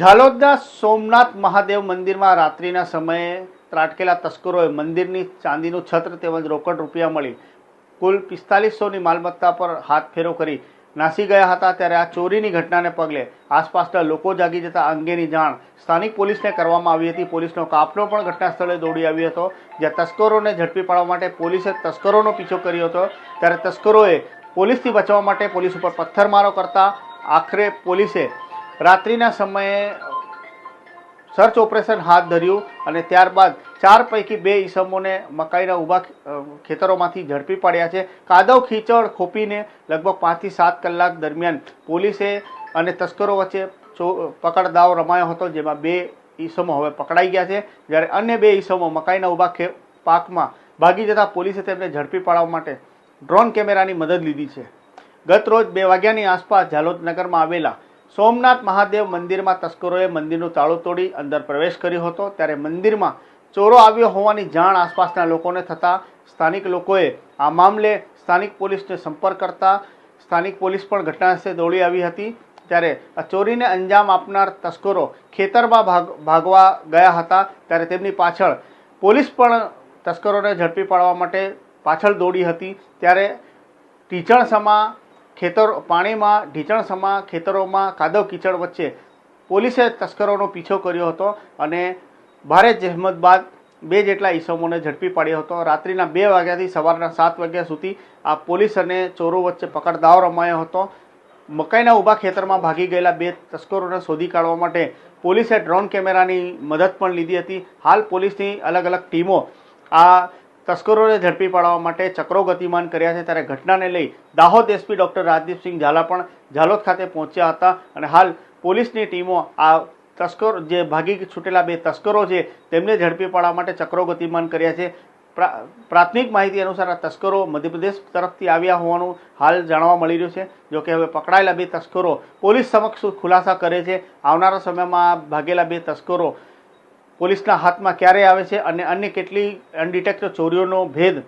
ઝાલોદના સોમનાથ મહાદેવ મંદિરમાં રાત્રિના સમયે ત્રાટકેલા તસ્કરોએ મંદિરની ચાંદીનું છત્ર તેમજ રોકડ રૂપિયા મળી. કુલ પિસ્તાલીસોની માલમત્તા પર હાથ ફેરો કરી નાસી ગયા હતા ત્યારે આ ચોરીની ઘટનાને પગલે આસપાસના લોકો જાગી જતા અંગેની જાણ સ્થાનિક પોલીસને કરવામાં આવી હતી. પોલીસનો કાફલો પણ ઘટના સ્થળે દોડી આવ્યો હતો. જ્યાં તસ્કરોને ઝડપી પાડવા માટે પોલીસે તસ્કરોનો પીછો કર્યો હતો. ત્યારે તસ્કરોએ પોલીસથી બચવા માટે પોલીસ ઉપર પથ્થરમારો કરતા આખરે પોલીસે રાત્રિના સમયે સર્ચ ઓપરેશન હાથ ધર્યું અને ત્યારબાદ ચાર પૈકી બે ઈસમોને મકાઈના ઊભા ખેતરોમાંથી ઝડપી પાડ્યા છે. કાદવ ખીચડ ખોપીને લગભગ પાંચથી સાત કલાક દરમિયાન પોલીસે અને તસ્કરો વચ્ચે પકડદાવ રમાયો હતો, જેમાં બે ઈસમો હવે પકડાઈ ગયા છે. જ્યારે અન્ય બે ઈસમો મકાઈના ઊભા પાકમાં ભાગી જતા પોલીસે તેમને ઝડપી પાડવા માટે ડ્રોન કેમેરાની મદદ લીધી છે. ગત રોજ બે વાગ્યાની આસપાસ ઝાલોદ નગરમાં આવેલા સોમનાથ મહાદેવ મંદિરમાં તસ્કરોએ મંદિરનું તાળું તોડી અંદર પ્રવેશ કર્યો હતો. ત્યારે મંદિરમાં ચોરો આવ્યો હોવાની જાણ આસપાસના લોકોને થતાં સ્થાનિક લોકોએ આ મામલે સ્થાનિક પોલીસને સંપર્ક કરતા સ્થાનિક પોલીસ પણ ઘટનાસ્થળે દોડી આવી હતી. ત્યારે આ ચોરીને અંજામ આપનાર તસ્કરો ખેતરમાં ભાગ, ભાગવા ગયા હતા. ત્યારે તેમની પાછળ પોલીસ પણ તસ્કરોને ઝડપી પાડવા માટે પાછળ દોડી હતી. ત્યારે ઢીચણ સમા ખેતર પાણીમાં ઢીચણ સમા ખેતરોમાં કાદવ કીચડ વચ્ચે પોલીસે તસ્કરોનો પીછો કર્યો હતો અને ભારે જહેમત બાદ બે જેટલા ઈસમોને ઝડપી પાડ્યો હતો. રાત્રિના બે વાગ્યાથી સવારના સાત વાગ્યા સુધી આ પોલીસ અને ચોરો વચ્ચે પકડદાવ રમાયો હતો. મકાઈના ઊભા ખેતરમાં ભાગી ગયેલા બે તસ્કરોને શોધી કાઢવા માટે પોલીસે ડ્રોન કેમેરાની મદદ પણ લીધી હતી. હાલ પોલીસની અલગ અલગ ટીમો આ તસ્કરોને ઝડપી પાડવા માટે ચક્રો ગતિમાન કર્યા છે. ત્યારે ઘટનાને લઈ દાહોદ એસપી ડોક્ટર રાજદીપસિંહ ઝાલા પણ ઝાલોદ ખાતે પહોંચ્યા હતા અને હાલ પોલીસની ટીમો આ તસ્કરો જે ભાગી છૂટેલા બે તસ્કરો છે, તેમને ઝડપી પાડવા માટે ચક્રો ગતિમાન કર્યા છે. પ્રા- પ્રાથમિક માહિતી અનુસાર આ તસ્કરો મધ્યપ્રદેશ તરફથી આવ્યા હોવાનું હાલ જાણવા મળી રહ્યું છે, જો કે હવે પકડાયેલા બે તસ્કરો પોલીસ સમક્ષ ખુલાસા કરે છે. આવનારા સમયમાં ભાગેલા બે તસ્કરો પોલીસના હાથમાં ક્યારે આવે છે અને અન્ય કેટલી અનડિટેક્ટ ચોરીઓનો ભેદ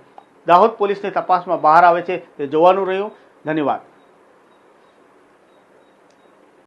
દાહોદ પોલીસની તપાસમાં બહાર આવે છે તે જોવાનું રહ્યું. ધન્યવાદ.